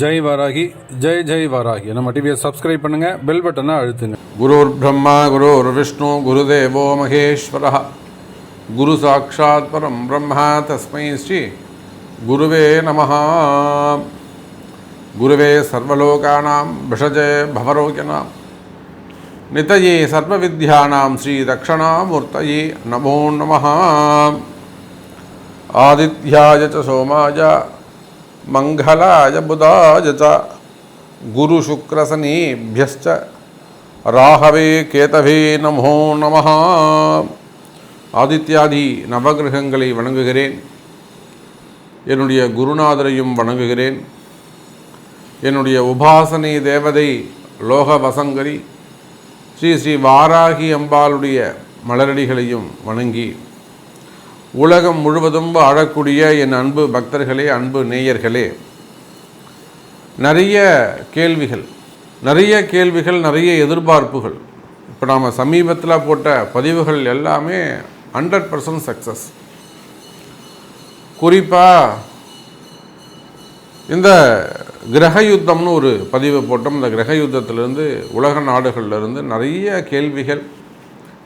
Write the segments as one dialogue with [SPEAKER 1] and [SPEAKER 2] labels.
[SPEAKER 1] ஜெய் வராகி ஜெய் ஜெய் வராகி. நம்ம டிவியை சப்ஸ்கிரைப் பண்ணுங்க பெல் பட்டனை அழுத்துங்க.
[SPEAKER 2] குருர் பிரம்மா குருர் விஷ்ணு குரு தேவோ மகேஸ்வர குரு சாட்சாத் பரம் பிரம்மா தஸ்மை ஸ்ரீ குருவே நம குருவே சர்வலோகானாம் விஷஜே பவரோகிணாம் நிதயே சர்வவித்யானாம் ஸ்ரீ தக்ஷணாமூர்த்தயே நமோ நம ஆதித்யாய சோமாய. மங்களாய புதாஜ ச. குருசுக்ரசனீபியश्च ராகவே கேதவே நமோ நம ஆதித்யாதி நவகிரகங்களை வணங்குகிறேன். என்னுடைய குருநாதரையும் வணங்குகிறேன். என்னுடைய உபாசனை தேவதை லோக வசங்கரி ஸ்ரீ ஸ்ரீ வாராகி அம்பாளுடைய மலரடிகளையும் வணங்கி உலகம் முழுவதும் ஆழக்கூடிய என் அன்பு பக்தர்களே அன்பு நேயர்களே நிறைய கேள்விகள் நிறைய கேள்விகள் நிறைய எதிர்பார்ப்புகள். இப்போ நாம் சமீபத்தில் போட்ட பதிவுகள் எல்லாமே ஹண்ட்ரட் பர்சன்ட் சக்ஸஸ் குறிப்பாக இந்த கிரக யுத்தம்னு ஒரு பதிவு போட்டோம். இந்த கிரக யுத்தத்திலிருந்து உலக நாடுகள்லேருந்து நிறைய கேள்விகள்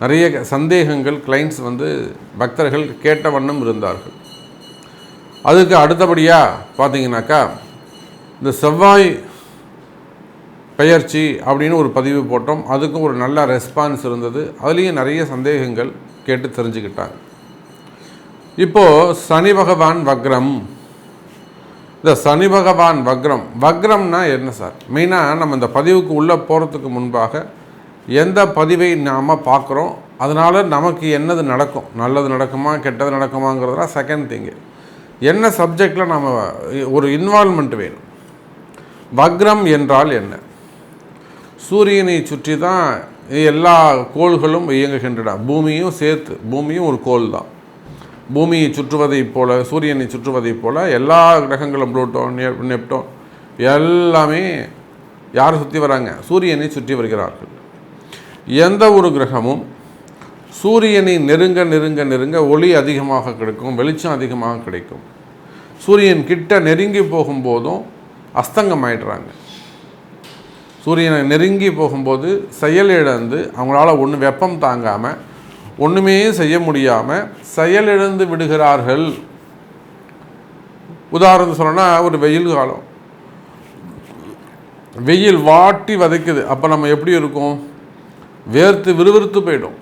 [SPEAKER 2] நிறைய சந்தேகங்கள் கிளைண்ட்ஸ் வந்து பக்தர்கள் கேட்ட வண்ணம் இருந்தார்கள். அதுக்கு அடுத்தபடியாக பார்த்தீங்கன்னாக்கா இந்த செவ்வாய் பெயர்ச்சி அப்படின்னு ஒரு பதிவு போட்டோம். அதுக்கும் ஒரு நல்ல ரெஸ்பான்ஸ் இருந்தது. அதுலேயும் நிறைய சந்தேகங்கள் கேட்டு தெரிஞ்சுக்கிட்டாங்க. இப்போது சனி பகவான் வக்ரம். இந்த சனி பகவான் வக்ரம். வக்ரம்னா என்ன சார்? மெயினாக நம்ம இந்த பதிவுக்கு உள்ளே போகிறதுக்கு முன்பாக எந்த பதிவை நாம் பார்க்குறோம் அதனால் நமக்கு என்னது நடக்கும் நல்லது நடக்குமா கெட்டது நடக்குமாங்கிறதுலாம் செகண்ட் திங்கு என்ன சப்ஜெக்டில் நம்ம ஒரு இன்வால்மெண்ட் வேணும். வக்ரம் என்றால் என்ன? சூரியனை சுற்றி தான் எல்லா கோள்களும் இயங்குகின்றன. பூமியும் சேர்த்து பூமியும் ஒரு கோள் தான் பூமியை சுற்றுவதைப் போல் சூரியனை சுற்றுவதைப் போல் எல்லா கிரகங்களும் புளூட்டோ நெப்டோன் எல்லாமே யார் சுற்றி வராங்க? சூரியனை சுற்றி வருகிறார்கள். எந்த ஒரு கிரகமும் சூரியனை நெருங்க நெருங்க நெருங்க ஒளி அதிகமாக கிடைக்கும் வெளிச்சம் அதிகமாக கிடைக்கும். சூரியன் கிட்ட நெருங்கி போகும்போதும் அஸ்தங்கமாயிடுறாங்க. சூரியனை நெருங்கி போகும்போது செயலிழந்து அவங்களால ஒன்று வெப்பம் தாங்காமல் ஒன்றுமே செய்ய முடியாமல் செயலிழந்து விடுகிறார்கள். உதாரணம் சொல்லணும்னா ஒரு வெயில் காலம். வெயில் வாட்டி வதைக்குது. அப்போ நம்ம எப்படி இருக்கும்? வேர்த்து விறுவிறுத்து போயிடும்.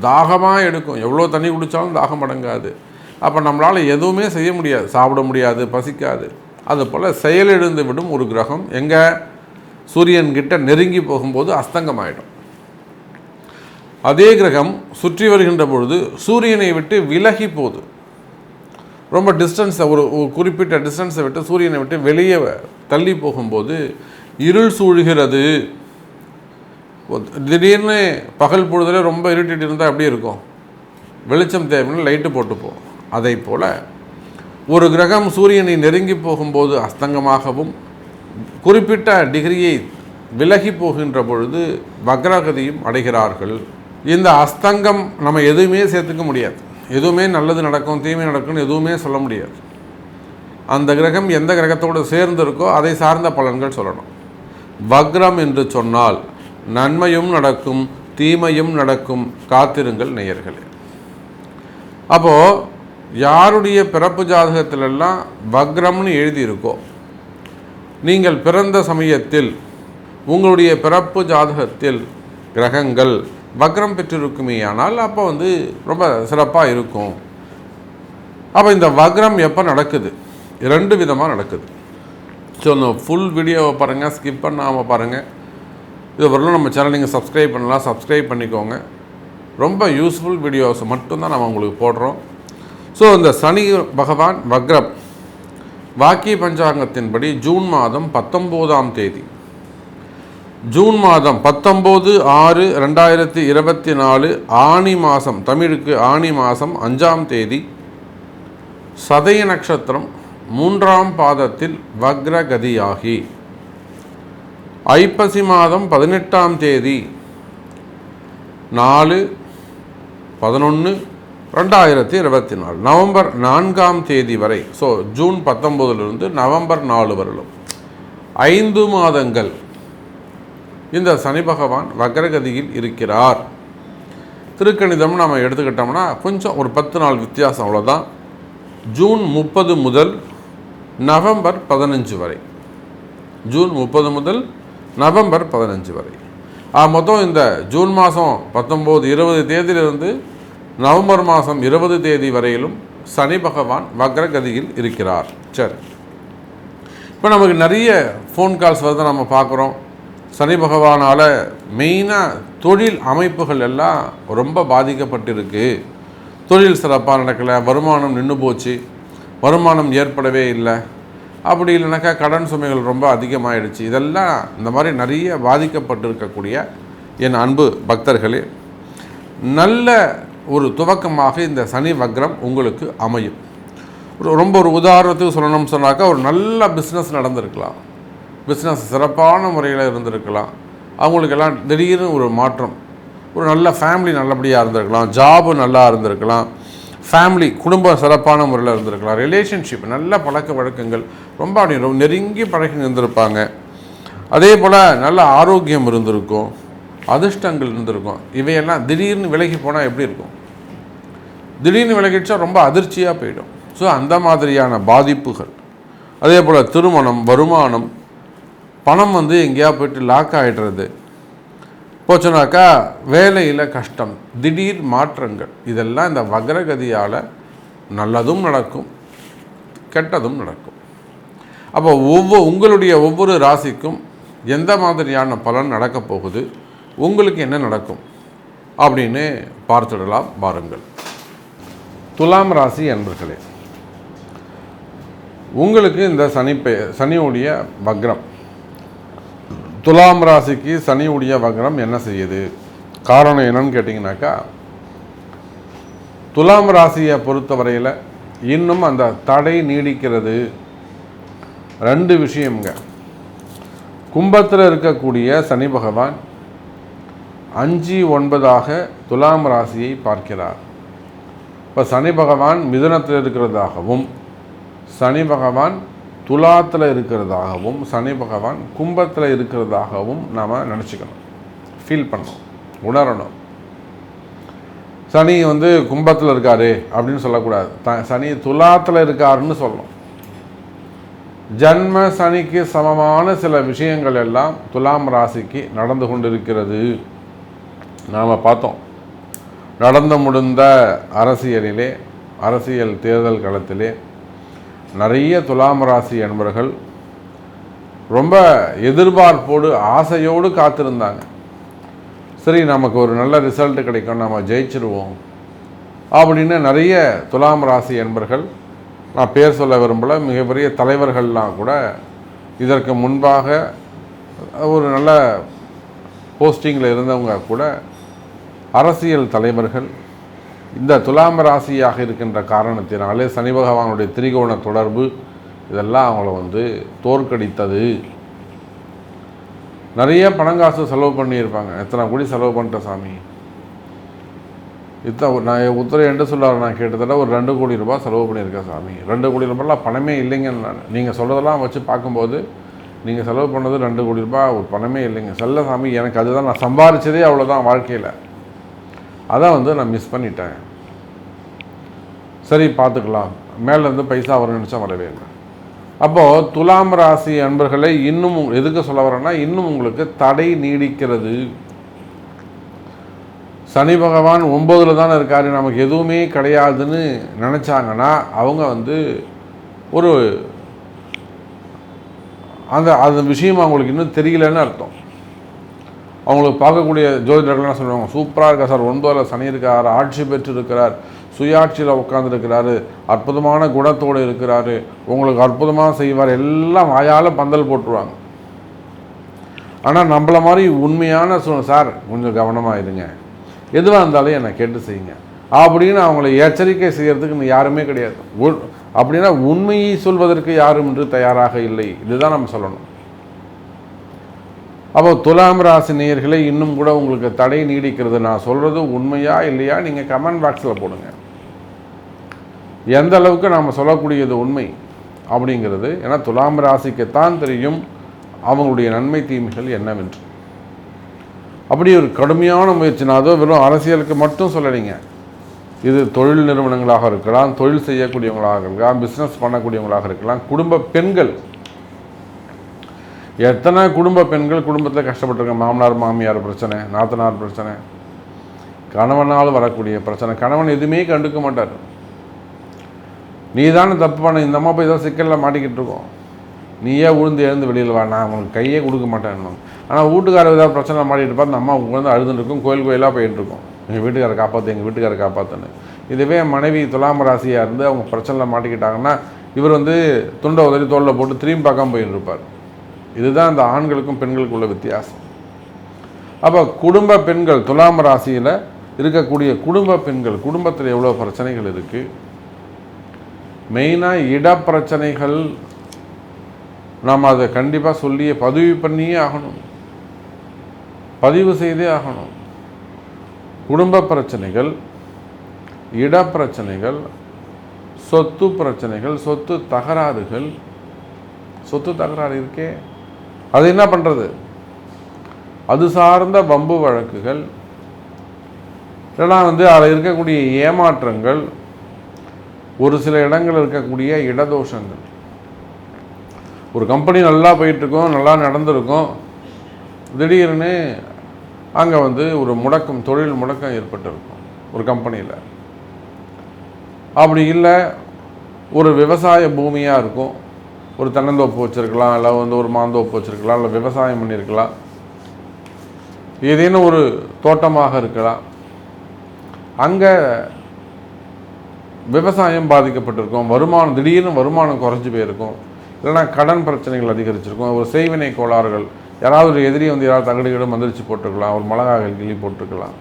[SPEAKER 2] தாகமாக எடுக்கும். எவ்வளோ தண்ணி குடித்தாலும் தாகம் அடங்காது. அப்போ நம்மளால் எதுவுமே செய்ய முடியாது. சாப்பிட முடியாது பசிக்காது. அதுபோல் செயலிழந்து விடும் ஒரு கிரகம். எங்கே? சூரியன்கிட்ட நெருங்கி போகும்போது அஸ்தங்கமாயிடும். அதே கிரகம் சுற்றி வருகின்ற பொழுது சூரியனை விட்டு விலகி போகுது. ரொம்ப டிஸ்டன்ஸை ஒரு ஒரு குறிப்பிட்ட டிஸ்டன்ஸை விட்டு சூரியனை விட்டு வெளியே தள்ளி போகும்போது இருள் சூழ்கிறது. திடீர்னு பகல் பொழுதுல ரொம்ப இருட்டிட்டு இருந்தால் எப்படி இருக்கும்? வெளிச்சம் தேவைன்னு லைட்டு போட்டுப்போம் அதை போல் ஒரு கிரகம் சூரியனை நெருங்கி போகும்போது அஸ்தங்கமாகவும் குறிப்பிட்ட டிகிரியை விலகி போகின்ற பொழுது வக்ரகதியும் அடைகிறார்கள். இந்த அஸ்தங்கம் நம்ம எதுவுமே சேர்த்துக்க முடியாது. எதுவுமே நல்லது நடக்கும் தீமை நடக்கும்னு எதுவுமே சொல்ல முடியாது. அந்த கிரகம் எந்த கிரகத்தோடு சேர்ந்திருக்கோ அதை சார்ந்த பலன்கள் சொல்லணும். வக்ரம் என்று சொன்னால் நன்மையும் நடக்கும் தீமையும் நடக்கும். காத்திருங்கள் நேயர்களே. அப்போது யாருடைய பிறப்பு ஜாதகத்திலெல்லாம் வக்ரம்னு எழுதியிருக்கோ நீங்கள் பிறந்த சமயத்தில் உங்களுடைய பிறப்பு ஜாதகத்தில் கிரகங்கள் வக்ரம் பெற்றிருக்குமேயானால் அப்போ வந்து ரொம்ப சிறப்பாக இருக்கும். அப்போ இந்த வக்ரம் எப்போ நடக்குது? ரெண்டு விதமாக நடக்குது. ஸோ இந்த ஃபுல் வீடியோவை பாருங்கள் ஸ்கிப் பண்ணாமல் பாருங்கள் இது வரலாம் நம்ம சேனல் நீங்கள் சப்ஸ்கிரைப் பண்ணலாம் சப்ஸ்கிரைப் பண்ணிக்கோங்க. ரொம்ப யூஸ்ஃபுல் வீடியோஸ் மட்டும்தான் நம்ம உங்களுக்கு போடுறோம். ஸோ இந்த சனி பகவான் வக்ரம் வாக்கிய பஞ்சாங்கத்தின்படி ஜூன் மாதம் பத்தொம்போதாம் தேதி. ஜூன் மாதம் பத்தொம்போது ஆறு ரெண்டாயிரத்தி இருபத்தி நாலு ஆனி மாதம் தமிழுக்கு ஆனி மாதம் அஞ்சாம் தேதி சதய நட்சத்திரம் மூன்றாம் பாதத்தில் வக்ரகதியாகி. ஐப்பசி மாதம் பதினெட்டாம் தேதி. நாலு பதினொன்று ரெண்டாயிரத்தி இருபத்தி நாலு. நவம்பர் நான்காம் தேதி வரை ஸோ ஜூன் பத்தொம்போதுலேருந்து நவம்பர் நாலு வரலும். ஐந்து மாதங்கள். இந்த சனி பகவான் வக்ரகதியில் இருக்கிறார். திருக்கணிதம் நம்ம எடுத்துக்கிட்டோம்னா கொஞ்சம் ஒரு பத்து நாள் வித்தியாசம் அவ்வளோதான் ஜூன் முப்பது முதல் நவம்பர் பதினஞ்சு வரை. ஜூன் முப்பது முதல் நவம்பர் பதினஞ்சு வரை. மொத்தம் இந்த ஜூன் மாதம் பத்தொம்போது இருபது தேதியிலிருந்து நவம்பர் மாதம் இருபது தேதி வரையிலும் சனி பகவான் வக்ரகதியில் இருக்கிறார். சரி. இப்போ நமக்கு நிறைய ஃபோன் கால்ஸ் வருது நம்ம பார்க்குறோம். சனி பகவானால் மெயினாக தொழில் அமைப்புகள் எல்லாம் ரொம்ப பாதிக்கப்பட்டிருக்கு. தொழில் சிறப்பாக நடக்கலை வருமானம் நின்று போச்சு. வருமானம் ஏற்படவே இல்லை. அப்படி இல்லைனாக்கா கடன் சுமைகள் ரொம்ப அதிகமாகிடுச்சு இதெல்லாம் இந்த மாதிரி நிறைய பாதிக்கப்பட்டிருக்கக்கூடிய என் அன்பு பக்தர்களே நல்ல ஒரு துவக்கமாக இந்த சனி வக்ரம் உங்களுக்கு அமையும். ஒரு ரொம்ப ஒரு உதாரணத்துக்கு சொல்லணும்னு சொன்னாக்கா ஒரு நல்ல பிஸ்னஸ் நடந்திருக்கலாம். பிஸ்னஸ் சிறப்பான முறையில் இருந்திருக்கலாம். அவங்களுக்கெல்லாம் திடீர்னு ஒரு மாற்றம். ஒரு நல்ல ஃபேமிலி நல்லபடியாக இருந்திருக்கலாம். ஜாபு நல்லா இருந்திருக்கலாம். ஃபேமிலி குடும்பம் சிறப்பான முறையில் இருந்திருக்கலாம். ரிலேஷன்ஷிப் நல்ல பழக்க வழக்கங்கள் ரொம்ப அப்படி ரொம்ப நெருங்கி பழகி இருந்திருப்பாங்க. அதே போல் நல்ல ஆரோக்கியம் இருந்திருக்கும் அதிர்ஷ்டங்கள் இருந்திருக்கும். இவையெல்லாம் திடீர்னு விலகி போனால் எப்படி இருக்கும்? திடீர்னு விலகிடுச்சா ரொம்ப அதிர்ச்சியாக போயிடும். ஸோ அந்த மாதிரியான பாதிப்புகள். அதே போல் திருமணம் வருமானம் பணம் வந்து எங்கேயா போயிட்டு லாக் ஆகிடுறது போச்சுனாக்கா வேலையில் கஷ்டம் திடீர் மாற்றங்கள். இதெல்லாம் இந்த வக்ரகதியால் நல்லதும் நடக்கும் கெட்டதும் நடக்கும். அப்போ ஒவ்வொரு உங்களுடைய ஒவ்வொரு ராசிக்கும் எந்த மாதிரியான பலன் நடக்கப் போகுது? உங்களுக்கு என்ன நடக்கும்? அப்படின்னு பார்த்துடலாம் பாருங்கள் துலாம் ராசி அன்பர்களே உங்களுக்கு இந்த சனி பெ- சனியுடைய வக்ரம். துலாம் ராசிக்கு சனியுடைய வக்ரம் என்ன செய்யுது? காரணம் என்னன்னு கேட்டிங்கனாக்கா துலாம் ராசியை பொறுத்தவரையில் இன்னும் அந்த தடை நீடிக்கிறது ரெண்டு விஷயம்ங்க. கும்பத்தில் இருக்கக்கூடிய சனி பகவான் அஞ்சு ஒன்பதாக துலாம் ராசியை பார்க்கிறார். இப்போ சனி பகவான் மிதுனத்தில் இருக்கிறதாகவும் சனி பகவான் துலாத்தில் இருக்கிறதாகவும் சனி பகவான் கும்பத்தில் இருக்கிறதாகவும் நாம் நினச்சிக்கணும். ஃபீல் பண்ணணும். உணரணும். சனி வந்து கும்பத்தில் இருக்காரு அப்படின்னு சொல்லக்கூடாது. த சனி துலாத்தில் இருக்காருன்னு சொல்லணும். ஜன்ம சனிக்கு சமமான சில விஷயங்கள் எல்லாம் துலாம் ராசிக்கு நடந்து கொண்டிருக்கிறது. நாம் பார்த்தோம். நடந்து முடிந்த அரசியலிலே அரசியல் தேர்தல் களத்திலே நிறைய துலாம் ராசி என்பர்கள் ரொம்ப எதிர்பார்ப்போடு ஆசையோடு காத்திருந்தாங்க. சரி நமக்கு ஒரு நல்ல ரிசல்ட் கிடைக்கும் நம்ம ஜெயிச்சிருவோம். அப்படின்னு நிறைய துலாம் ராசி என்பர்கள் நான் பேர் சொல்ல விரும்பல மிகப்பெரிய தலைவர்கள்லாம் கூட இதற்கு முன்பாக ஒரு நல்ல போஸ்டிங்கில் இருந்தவங்க கூட அரசியல் தலைவர்கள் இந்த துலாம் ராசியாக இருக்கின்ற காரணத்தினாலே சனி பகவானுடைய திரிகோண தொடர்பு இதெல்லாம் அவங்கள வந்து தோற்கடித்தது. நிறைய பணங்காசு செலவு பண்ணியிருப்பாங்க. எத்தனை கோடி செலவு பண்ணிட்ட சாமி? இத்தனை நான் உத்தரவு என்ன சொல்லுவார் நான் கிட்டத்தட்ட ஒரு ரெண்டு கோடி ரூபாய் செலவு பண்ணியிருக்கேன் சாமி. ரெண்டு கோடி ரூபாய்லாம் பணமே இல்லைங்கன்னு நான். நீங்கள் சொல்கிறதெல்லாம் வச்சு பார்க்கும்போது நீங்கள் செலவு பண்ணது ரெண்டு கோடி ரூபாய் ஒரு பணமே இல்லைங்க. செல்ல சாமி எனக்கு அதுதான் நான் சம்பாரிச்சதே அவ்வளோதான் வாழ்க்கையில். அதான் வந்து நான் மிஸ் பண்ணிட்டேன். சரி பார்த்துக்கலாம். மேலேருந்து பைசா வர நினச்சா வரவே இல்லை. அப்போது துலாம் ராசி அன்பர்களை இன்னும் எதுக்கு சொல்ல வரேன்னா இன்னும் உங்களுக்கு தடை நீடிக்கிறது. சனி பகவான் ஒம்பதில் தானே இருக்கார் நமக்கு எதுவுமே கிடையாதுன்னு நினச்சாங்கன்னா அவங்க வந்து ஒரு அந்த அந்த விஷயம் அவங்களுக்கு இன்னும் தெரியலன்னு அர்த்தம். அவங்களுக்கு பார்க்கக்கூடிய ஜோதிடர்கள்லாம் சொல்லுவாங்க சூப்பராக இருக்கா சார் ஒன்பதில் சனி இருக்கார் ஆட்சி பெற்று இருக்கிறார் சுயாட்சியில் உட்காந்துருக்கிறாரு அற்புதமான குணத்தோடு இருக்கிறாரு உங்களுக்கு அற்புதமாக செய்வார் எல்லாம் வாயால் பந்தல் போட்டுருவாங்க. ஆனால் நம்மள மாதிரி உண்மையான சொ சார் கொஞ்சம் கவனமாக இருங்க. எதுவாக இருந்தாலும் என்னை கேட்டு செய்யுங்க. அப்படின்னு அவங்கள எச்சரிக்கை செய்கிறதுக்கு யாருமே கிடையாது. அப்படின்னா உண்மையை சொல்வதற்கு யாரும் இன்று தயாராக இல்லை. இதுதான் நம்ம சொல்லணும். அப்போ துலாம் ராசி நேயர்களே இன்னும் கூட உங்களுக்கு தடை நீடிக்கிறது. நான் சொல்கிறது உண்மையா இல்லையா? நீங்கள் கமெண்ட் பாக்ஸில் போடுங்க. எந்த அளவுக்கு நாம் சொல்லக்கூடியது உண்மை அப்படிங்கிறது ஏன்னா துலாம் ராசிக்குத்தான் தெரியும் அவங்களுடைய நன்மை தீமைகள் என்னவென்று. அப்படி ஒரு கடுமையான முயற்சி நான் அதோ வெறும் அரசியலுக்கு மட்டும் சொல்லலைங்க. இது தொழில் நிறுவனங்களாக இருக்கலாம் தொழில் செய்யக்கூடியவங்களாக இருக்கலாம் பிஸ்னஸ் பண்ணக்கூடியவங்களாக இருக்கலாம் குடும்ப பெண்கள். எத்தனை குடும்ப பெண்கள் குடும்பத்தில் கஷ்டப்பட்டுருக்க மாமனார் மாமியார் பிரச்சனை நாத்தனார் பிரச்சனை கணவனால் வரக்கூடிய பிரச்சனை. கணவன் எதுவுமே கண்டுக்க மாட்டார். நீ தானே தப்பு பண்ண இந்த அம்மா போய் ஏதோ சிக்கலில் மாட்டிக்கிட்டு இருக்கோம். நீயே உழுந்து எழுந்து வெளியில் வா நான் உனக்கு கையே கொடுக்க மாட்டேன். ஆனால் வீட்டுக்காரர் ஏதாவது பிரச்சனை மாட்டிட்டு இருப்பா அந்த அம்மா உட்காந்து அழுதுன்னு இருக்கும் கோயில் கோயிலாக போயிட்டு இருக்கும். எங்கள் வீட்டுக்காரை காப்பாற்று எங்கள் வீட்டுக்காரை காப்பாற்றுன்னு இதுவே மனைவி துலாம் ராசியாக இருந்து அவங்க பிரச்சனையில் மாட்டிக்கிட்டாங்கன்னா இவர் வந்து துண்டை உதறி தோளில் போட்டு திரும்பி பார்க்காம போயிட்டு இருப்பார். இதுதான் அந்த ஆண்களுக்கும் பெண்களுக்கும் உள்ள வித்தியாசம். அப்போ குடும்ப பெண்கள் துலாம் ராசியில் இருக்கக்கூடிய குடும்ப பெண்கள் குடும்பத்தில் எவ்வளோ பிரச்சனைகள் இருக்குது மெயினாக இடப்பிரச்சனைகள் நாம் அதை கண்டிப்பாக சொல்லியே பதிவு பண்ணியே ஆகணும். பதிவு செய்தே ஆகணும். குடும்ப பிரச்சனைகள் இட பிரச்சனைகள் சொத்து பிரச்சனைகள் சொத்து தகராறுகள் சொத்து தகராறு இருக்கே. அது என்ன பண்ணுறது அது சார்ந்த வம்பு வழக்குகள் இல்லைனா வந்து அதில் இருக்கக்கூடிய ஏமாற்றங்கள் ஒரு சில இடங்கள் இருக்கக்கூடிய இடதோஷங்கள். ஒரு கம்பெனி நல்லா போயிட்டுருக்கோம் நல்லா நடந்திருக்கும். திடீர்னு அங்கே வந்து ஒரு முடக்கம் தொழில் முடக்கம் ஏற்பட்டிருக்கும் ஒரு கம்பெனியில். அப்படி இல்லை ஒரு விவசாய பூமியாக இருக்கும். ஒரு தென்னந்தோப்பு வச்சுருக்கலாம் இல்லை வந்து ஒரு மாந்தோப்பு வச்சுருக்கலாம் இல்லை விவசாயம் பண்ணியிருக்கலாம் ஏதேனும் ஒரு தோட்டமாக இருக்கலாம். அங்கே விவசாயம் பாதிக்கப்பட்டிருக்கும். வருமானம் திடீர்னு வருமானம் குறைஞ்சி போயிருக்கும். இல்லைனா கடன் பிரச்சனைகள் அதிகரிச்சிருக்கும். ஒரு செய்வினை கோளாறுகள் யாராவது ஒரு எதிரி வந்து யாராவது தகடுகிடும் மந்திரிச்சு போட்டுருக்கலாம் ஒரு மிளகா கிளி போட்டிருக்கலாம்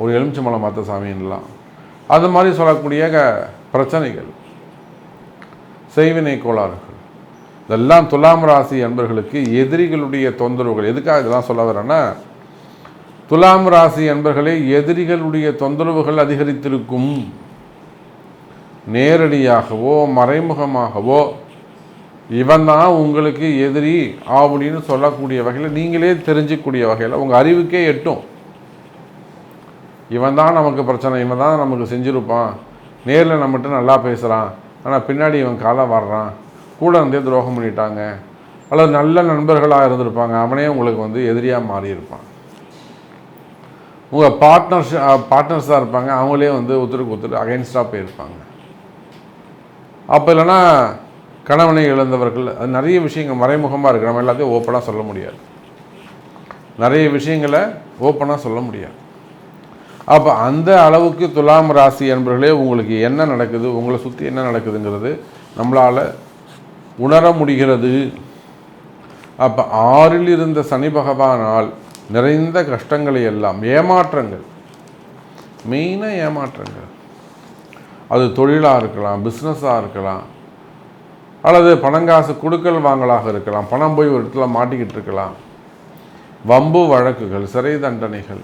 [SPEAKER 2] ஒரு எலுமிச்சை மலை மாத்த சாமின்லாம் அது மாதிரி சொல்லக்கூடிய பிரச்சனைகள் செய்வினை கோளாறுகள். இதெல்லாம் துலாம் ராசி அன்பர்களுக்கு எதிரிகளுடைய தொந்தரவுகள். எதுக்காக இதெல்லாம் சொல்ல வரேன்னா துலாம் ராசி அன்பர்களே எதிரிகளுடைய தொந்தரவுகள் அதிகரித்திருக்கும். நேரடியாகவோ மறைமுகமாகவோ இவன் தான் உங்களுக்கு எதிரி அப்படின்னு சொல்லக்கூடிய வகையில் நீங்களே தெரிஞ்சிக்கூடிய வகையில் உங்கள் அறிவுக்கே எட்டும். இவன் தான் நமக்கு பிரச்சனை இவன் தான் நமக்கு செஞ்சுருப்பான். நேரில் நம்மகிட்ட நல்லா பேசுகிறான் ஆனால் பின்னாடி இவன் காலம் வர்றான். கூட இருந்தே துரோகம் பண்ணிட்டாங்க. அல்லது நல்ல நண்பர்களாக இருந்திருப்பாங்க. அவனே உங்களுக்கு வந்து எதிரியாக மாறியிருப்பான். உங்கள் பார்ட்னர்ஸ் பார்ட்னர்ஸாக இருப்பாங்க. அவங்களே வந்து ஒருத்தருக்கு ஒருத்தர் அகைன்ஸ்டாக போயிருப்பாங்க. அப்போ இல்லைன்னா கணவனை இழந்தவர்கள் அது நிறைய விஷயங்கள் மறைமுகமாக இருக்குது நம்ம எல்லாத்தையும் ஓப்பனாக சொல்ல முடியாது. நிறைய விஷயங்களை ஓப்பனாக சொல்ல முடியாது. அப்போ அந்த அளவுக்கு துலாம் ராசி என்பர்களே உங்களுக்கு என்ன நடக்குது உங்களை சுற்றி என்ன நடக்குதுங்கிறது நம்மளால் உணர முடிகிறது. அப்போ ஆறில் இருந்த சனி பகவானால் நிறைந்த கஷ்டங்களை எல்லாம் ஏமாற்றங்கள் மெயினாக ஏமாற்றங்கள். அது தொழிலாக இருக்கலாம் பிஸ்னஸாக இருக்கலாம் அல்லது பணங்காசு கொடுக்கல் வாங்கலாக இருக்கலாம். பணம் போய் ஒரு இடத்துல மாட்டிக்கிட்டு இருக்கலாம். வம்பு வழக்குகள் சிறை தண்டனைகள்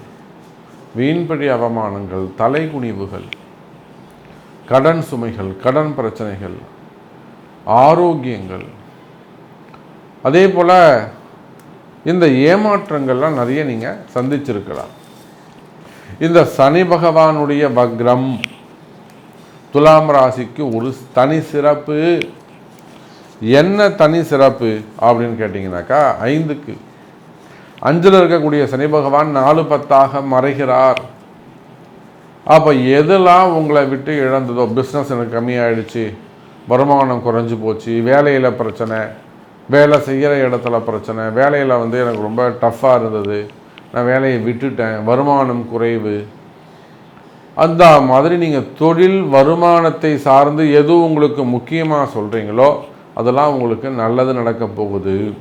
[SPEAKER 2] வீண்படி அவமானங்கள் தலைகுனிவுகள் கடன் சுமைகள் கடன் பிரச்சனைகள் ஆரோக்கியங்கள். அதே போல் இந்த ஏமாற்றங்கள்லாம் நிறைய நீங்கள் சந்திச்சிருக்கலாம். இந்த சனி பகவானுடைய வக்ரம் துலாம் ராசிக்கு ஒரு தனி சிறப்பு. என்ன தனி சிறப்பு அப்படின்னு கேட்டிங்கனாக்கா ஐந்துக்கு. அஞ்சில் இருக்கக்கூடிய சனி பகவான் நாலு பத்தாக மறைகிறார். அப்போ எதெல்லாம் உங்களை விட்டு இழந்ததோ பிஸ்னஸ் எனக்கு கம்மியாயிடுச்சு வருமானம் குறைஞ்சி போச்சு வேலையில் பிரச்சனை வேலை செய்கிற இடத்துல பிரச்சனை வேலையில் வந்து எனக்கு ரொம்ப டஃப்பாக இருந்தது நான் வேலையை விட்டுட்டேன் வருமானம் குறைவு. அந்த மாதிரி நீங்கள் தொழில் வருமானத்தை சார்ந்து எது உங்களுக்கு முக்கியமாக சொல்கிறீங்களோ அதெல்லாம் உங்களுக்கு நல்லது நடக்க போகுது.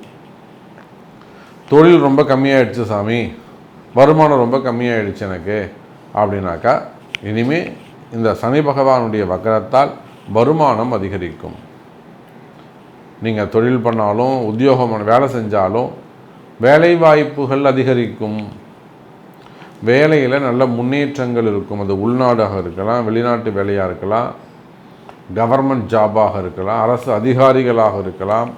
[SPEAKER 2] தொழில் ரொம்ப கம்மியாயிடுச்சு சாமி. வருமானம் ரொம்ப கம்மியாயிடுச்சு எனக்கு. அப்படின்னாக்கா இனிமே இந்த சனி பகவானுடைய வக்கரத்தால் வருமானம் அதிகரிக்கும். நீங்கள் தொழில் பண்ணாலும் உத்தியோகம் வேலை செஞ்சாலும் வேலை வாய்ப்புகள் அதிகரிக்கும். வேலையில் நல்ல முன்னேற்றங்கள் இருக்கும். அது உள்நாடாக இருக்கலாம் வெளிநாட்டு வேலையாக இருக்கலாம். கவர்மெண்ட் ஜாபாக இருக்கலாம் அரசு அதிகாரிகளாக இருக்கலாம்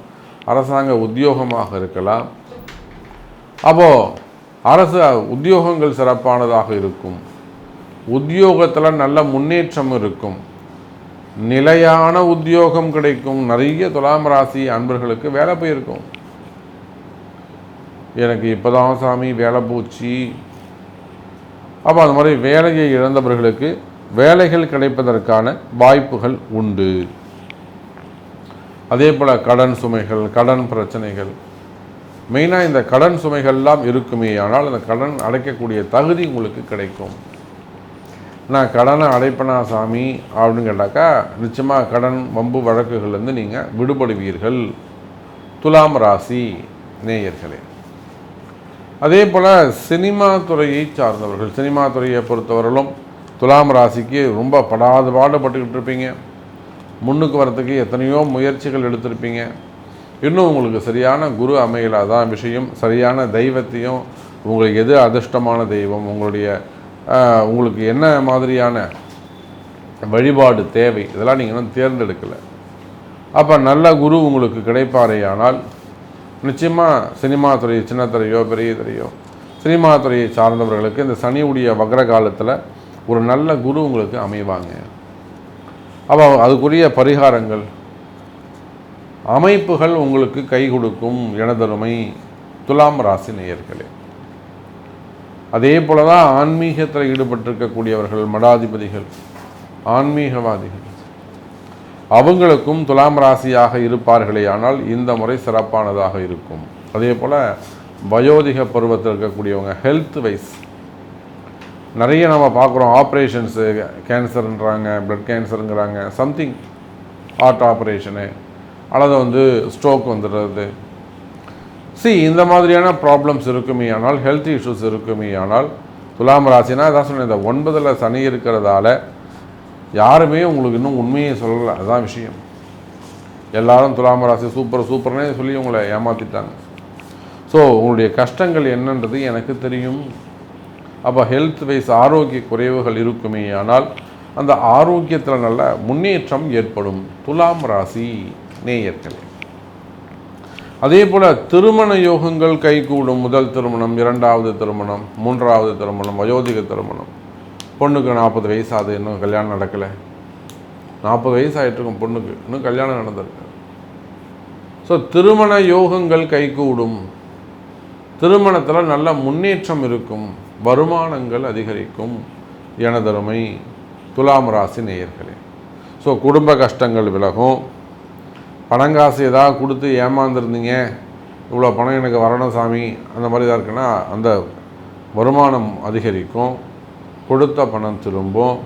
[SPEAKER 2] அரசாங்க உத்தியோகமாக இருக்கலாம். அப்போது அரசு உத்தியோகங்கள் சிறப்பானதாக இருக்கும். உத்தியோகத்தில் நல்ல முன்னேற்றம் இருக்கும். நிலையான உத்தியோகம் கிடைக்கும். நிறைய துலாம் ராசி அன்பர்களுக்கு வேலை போயிருக்கும். எனக்கு இப்போதான் சாமி வேலை போச்சு. அப்போ அந்த மாதிரி வேலையை இழந்தவர்களுக்கு வேலைகள் கிடைப்பதற்கான வாய்ப்புகள் உண்டு. அதே போல் கடன் சுமைகள் கடன் பிரச்சனைகள். மெயினாக இந்த கடன் சுமைகள்லாம் இருக்குமே ஆனால் அந்த கடன் அடைக்கக்கூடிய தகுதி உங்களுக்கு கிடைக்கும். நான் கடனை அடைப்பனா சாமி? அப்படின்னு கேட்டாக்கா நிச்சயமாக கடன் வம்பு வழக்குகள்லேருந்து நீங்கள் விடுபடுவீர்கள். துலாம் ராசி நேயர்களே. அதே போல் சினிமா துறையை சார்ந்தவர்கள் சினிமா துறையை பொறுத்தவரையிலும் துலாம் ராசிக்கு ரொம்ப படாத பாடுபட்டுக்கிட்டு இருப்பீங்க. முன்னுக்கு வரத்துக்கு எத்தனையோ முயற்சிகள் எடுத்திருப்பீங்க. இன்னும் உங்களுக்கு சரியான குரு அமையலாதான் விஷயம். சரியான தெய்வத்தையும் உங்களுக்கு எது அதிர்ஷ்டமான தெய்வம் உங்களுடைய உங்களுக்கு என்ன மாதிரியான வழிபாடு தேவை இதெல்லாம் நீங்கள் இன்னும் தேர்ந்தெடுக்கலை. அப்போ நல்ல குரு உங்களுக்கு கிடைப்பாரேயானால் நிச்சயமாக சினிமா துறை சின்ன துறையோ பெரிய துறையோ சினிமா துறையை சார்ந்தவர்களுக்கு இந்த சனியுடைய வக்ர காலத்தில் ஒரு நல்ல குரு உங்களுக்கு அமைவாங்க. அப்போ அதுக்குரிய பரிகாரங்கள். அமைப்புகள் உங்களுக்கு கை கொடுக்கும் எனதருமை துலாம் ராசி நேயர்களே. அதே போல தான் ஆன்மீகத்தில் ஈடுபட்டிருக்கக்கூடியவர்கள் மடாதிபதிகள் ஆன்மீகவாதிகள். அவங்களுக்கும் துலாம் ராசியாக இருப்பார்களே ஆனால் இந்த முறை சிறப்பானதாக இருக்கும். அதே போல் வயோதிக பருவத்தில் இருக்கக்கூடியவங்க ஹெல்த் வைஸ் நிறைய நம்ம பார்க்குறோம். ஆப்ரேஷன்ஸு கேன்சருன்றாங்க ப்ளட் கேன்சருங்கிறாங்க சம்திங் ஹார்ட் ஆப்ரேஷனு அல்லது வந்து ஸ்ட்ரோக் வந்துடுறது. சி இந்த மாதிரியான ப்ராப்ளம்ஸ் இருக்குமே ஆனால் ஹெல்த் இஷ்யூஸ் இருக்குமே ஆனால் துலாம் ராசினா அதான் சொன்னேன் இந்த ஒன்பதில் சனி இருக்கிறதால யாருமே உங்களுக்கு இன்னும் உண்மையை சொல்லலை. அதுதான் விஷயம். எல்லாரும் துலாம் ராசி சூப்பர் சூப்பர்னே சொல்லி உங்களை ஏமாற்றிட்டாங்க ஸோ உங்களுடைய கஷ்டங்கள் என்னன்றது எனக்கு தெரியும். அப்போ ஹெல்த் வைஸ் ஆரோக்கிய குறைவுகள் இருக்குமே ஆனால் அந்த ஆரோக்கியத்தில் நல்ல முன்னேற்றம் ஏற்படும். துலாம் ராசி நேயர்களே. அதே போல் திருமண யோகங்கள் கைகூடும். முதல் திருமணம் இரண்டாவது திருமணம் மூன்றாவது திருமணம் வயோதிக திருமணம். பொண்ணுக்கு நாற்பது வயசு ஆகுது இன்னும் கல்யாணம் நடக்கலை. நாற்பது வயசு ஆகிட்டுருக்கும் பொண்ணுக்கு இன்னும் கல்யாணம் நடந்திருக்கு. ஸோ திருமண யோகங்கள் கைகூடும். திருமணத்தில் நல்ல முன்னேற்றம் இருக்கும். வருமானங்கள் அதிகரிக்கும் எனதருமை துலாம் ராசி நேயர்களே. ஸோ குடும்ப கஷ்டங்கள் விலகும். பணங்காசு ஏதாவது கொடுத்து ஏமாந்துருந்தீங்க. இவ்வளோ பணம் எனக்கு வரணும் சாமி. அந்த மாதிரி தான் இருக்குன்னா அந்த வருமானம் அதிகரிக்கும். கொடுத்த பணம் திரும்பும்.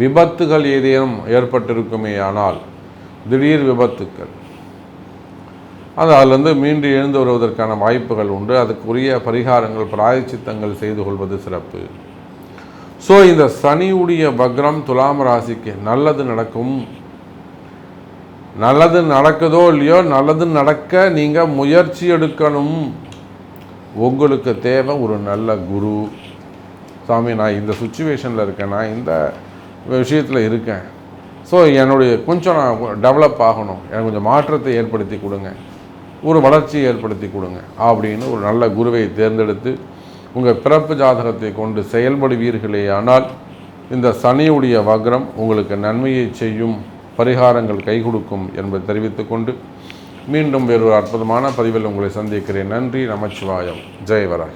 [SPEAKER 2] விபத்துகள் ஏதேனும் ஏற்பட்டிருக்குமே ஆனால் திடீர் விபத்துக்கள். அது அதிலிருந்து மீண்டு எழுந்து வருவதற்கான வாய்ப்புகள் உண்டு. அதுக்குரிய பரிகாரங்கள் பிராயச்சித்தங்கள் செய்து கொள்வது சிறப்பு. ஸோ இந்த சனியுடைய வக்ரம் துலாம் ராசிக்கு நல்லது நடக்கும். நல்லது நடக்குதோ இல்லையோ நல்லது நடக்க நீங்கள் முயற்சி எடுக்கணும். உங்களுக்கு தேவை ஒரு நல்ல குரு. சாமி நான் இந்த சுச்சுவேஷனில் இருக்கேன். நான் இந்த விஷயத்தில் இருக்கேன். ஸோ என்னுடைய கொஞ்சம் நான் டெவலப் ஆகணும். எனக்கு கொஞ்சம் மாற்றத்தை ஏற்படுத்தி கொடுங்க. ஒரு வளர்ச்சியை ஏற்படுத்தி கொடுங்க அப்படின்னு ஒரு நல்ல குருவை தேர்ந்தெடுத்து உங்கள் பிறப்பு ஜாதகத்தை கொண்டு செயல்படுவீர்களே ஆனால் இந்த சனியுடைய வக்ரம் உங்களுக்கு நன்மையை செய்யும் பரிகாரங்கள் கை கொடுக்கும் என்பதை தெரிவித்துக்கொண்டு மீண்டும் வேறொரு அற்புதமான பதிவில் உங்களை சந்திக்கிறேன். நன்றி நமச்சிவாயம். ஜெயவராய்